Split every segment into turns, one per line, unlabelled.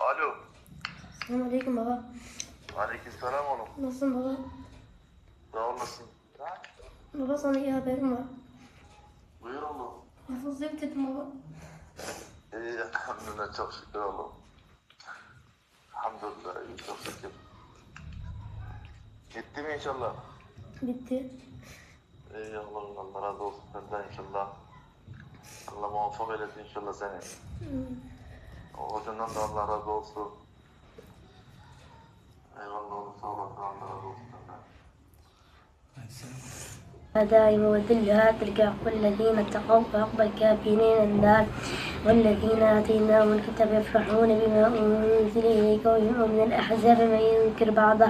Alo.
Selamünaleyküm baba.
Aleykümselam oğlum.
Nasılsın baba?
Sağ olasın.
Baba sana iyi haberim var.
Buyur oğlum.
Hafızlığı bitirdim baba.
İyi elhamdülillah çok şükür oğlum. Elhamdülillah iyi çok şükür. Gitti mi inşallah?
Bitti.
İyi Allah'ım Allah razı olsun senden inşallah. Allah muvaffak eylesin inşallah seni. O hocandan da Allah razı olsun. Eyvallah oğlum sağ olasın Allah razı
وذلها تلك عقب الذين اتقوا وعقب الكافرين النار والذين آتيناهم الكتاب يفرحون بما أنزل إليك ومن من الأحزاب من ينكر بعضه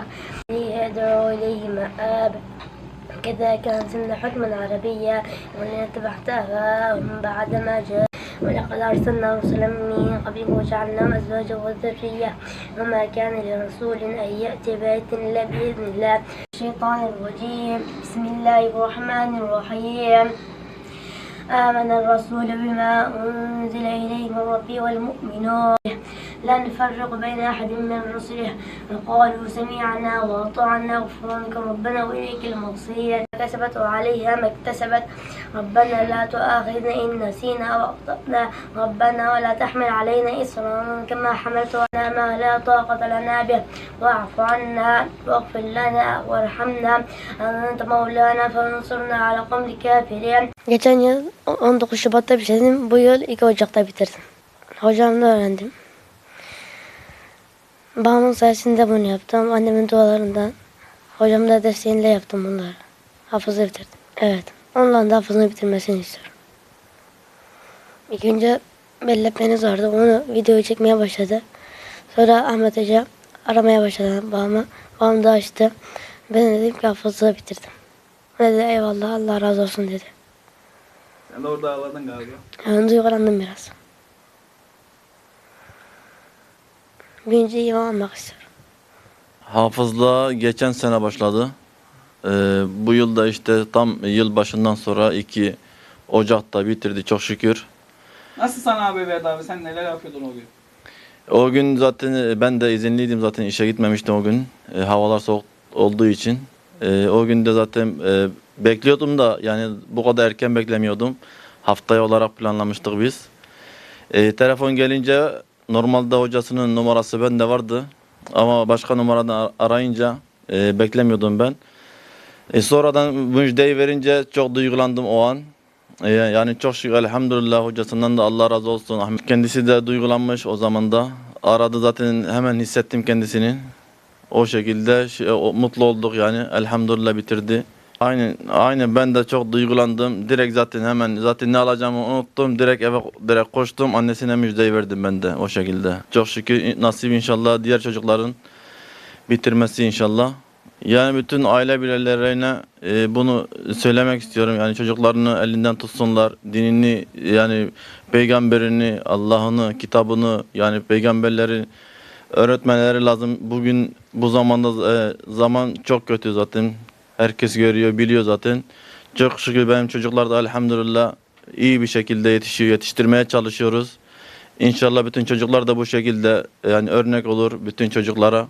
يدعو إليه مآب كذلك أنزلنا حكما عربيا والذين اتبعت أهواءهم بعد ما جاء ولقد أرسلنا رسلا من قبلك وجعلنا أزواجا وذرية وما كان لرسول أن يأتي بيت إلا بإذن الله. الشيطان الرجيم. بسم الله الرحمن الرحيم. آمن الرسول بما أنزل إليه من ربه والمؤمنون. لا نفرق بين أحد من رسله. وقالوا سمعنا وأطعنا. غفرانك ربنا وإليك المصير. كسبت عليها ما اكتسبت. ربنا لا تؤاخذنا إن نسينا أو أخطأنا ربنا ولا تحمل علينا إصرا كما حملت على ما لا طاقة لنا به واعف عنا واغفر لنا وارحمنا أنت مولانا فانصرنا على قوم الكافرين Geçen yıl 19 Şubat'ta bitirdim. Bu yıl 2 Ocak'ta bitirdim. Hocamla öğrendim. Babamın sayesinde bunu yaptım. Annemin dualarından. Hocamın da desteğiyle yaptım bunları. Hafızı bitirdim. Evet. Ondan da hafızını bitirmesini istiyorum. İlk önce belletmeniz vardı. Onu videoyu çekmeye başladı. Sonra Ahmet Hoca aramaya başladı babamı. Babam da açtı. Ben de dedim ki hafızı bitirdim. O dedi eyvallah Allah razı olsun dedi.
Sen de orada ağladın galiba.
Yani duygulandım biraz. Birinci imam almak istiyorum.
Hafızlığa geçen sene başladı. Ee, bu yılda işte tam yıl başından sonra 2 Ocak'ta bitirdi çok şükür.
Nasıl sana abi verdi abi? Sen neler yapıyordun o gün?
O gün zaten e, ben de izinliydim zaten işe gitmemiştim o gün. E, havalar soğuk olduğu için. E, o gün de zaten e, bekliyordum da yani bu kadar erken beklemiyordum. Haftaya olarak planlamıştık biz. E, telefon gelince normalde hocasının numarası bende vardı. Ama başka numaradan ar- arayınca e, beklemiyordum ben. E, sonradan müjdeyi verince çok duygulandım o an. E, yani çok şükür elhamdülillah hocasından da Allah razı olsun. Kendisi de duygulanmış o zaman da. Aradı zaten hemen hissettim kendisini. O şekilde şey, o- mutlu olduk yani elhamdülillah bitirdi. Aynen, aynen ben de çok duygulandım. Direkt zaten hemen zaten ne alacağımı unuttum. Direkt eve direkt koştum. Annesine müjdeyi verdim ben de o şekilde. Çok şükür nasip inşallah diğer çocukların bitirmesi inşallah. Yani bütün aile bireylerine e, bunu söylemek istiyorum. Yani çocuklarını elinden tutsunlar. Dinini yani peygamberini, Allah'ını, kitabını yani peygamberleri öğretmeleri lazım. Bugün bu zamanda e, zaman çok kötü zaten. Herkes görüyor, biliyor zaten. Çok şükür benim çocuklar da elhamdülillah iyi bir şekilde yetişiyor, yetiştirmeye çalışıyoruz. İnşallah bütün çocuklar da bu şekilde yani örnek olur bütün çocuklara.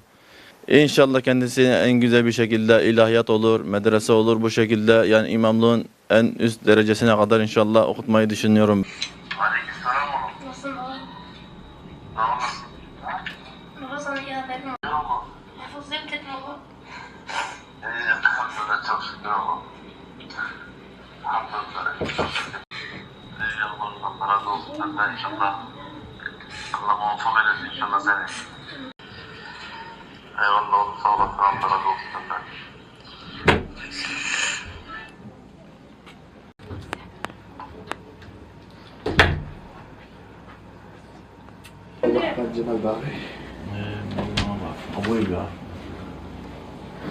İnşallah kendisi en güzel bir şekilde ilahiyat olur, medrese olur bu şekilde yani imamlığın en üst derecesine kadar inşallah okutmayı düşünüyorum.
Aleykümselam oğlum.
Nasılsın baba?
Sağ olasın.
Baba sana iyi haberim var.
Buyur oğlum.
Hafızlığı bitirdim baba.
İyi elhamdülillah çok şükür oğlum. Elhamdülillah çok şükür. İyi Allah'ım Allah razı olsun senden inşallah. Allah muvaffak eylesin inşallah seni. Eyvallah oğlum sağ olasın Allah razı olsun senden.
Ee, bak, buyur ya.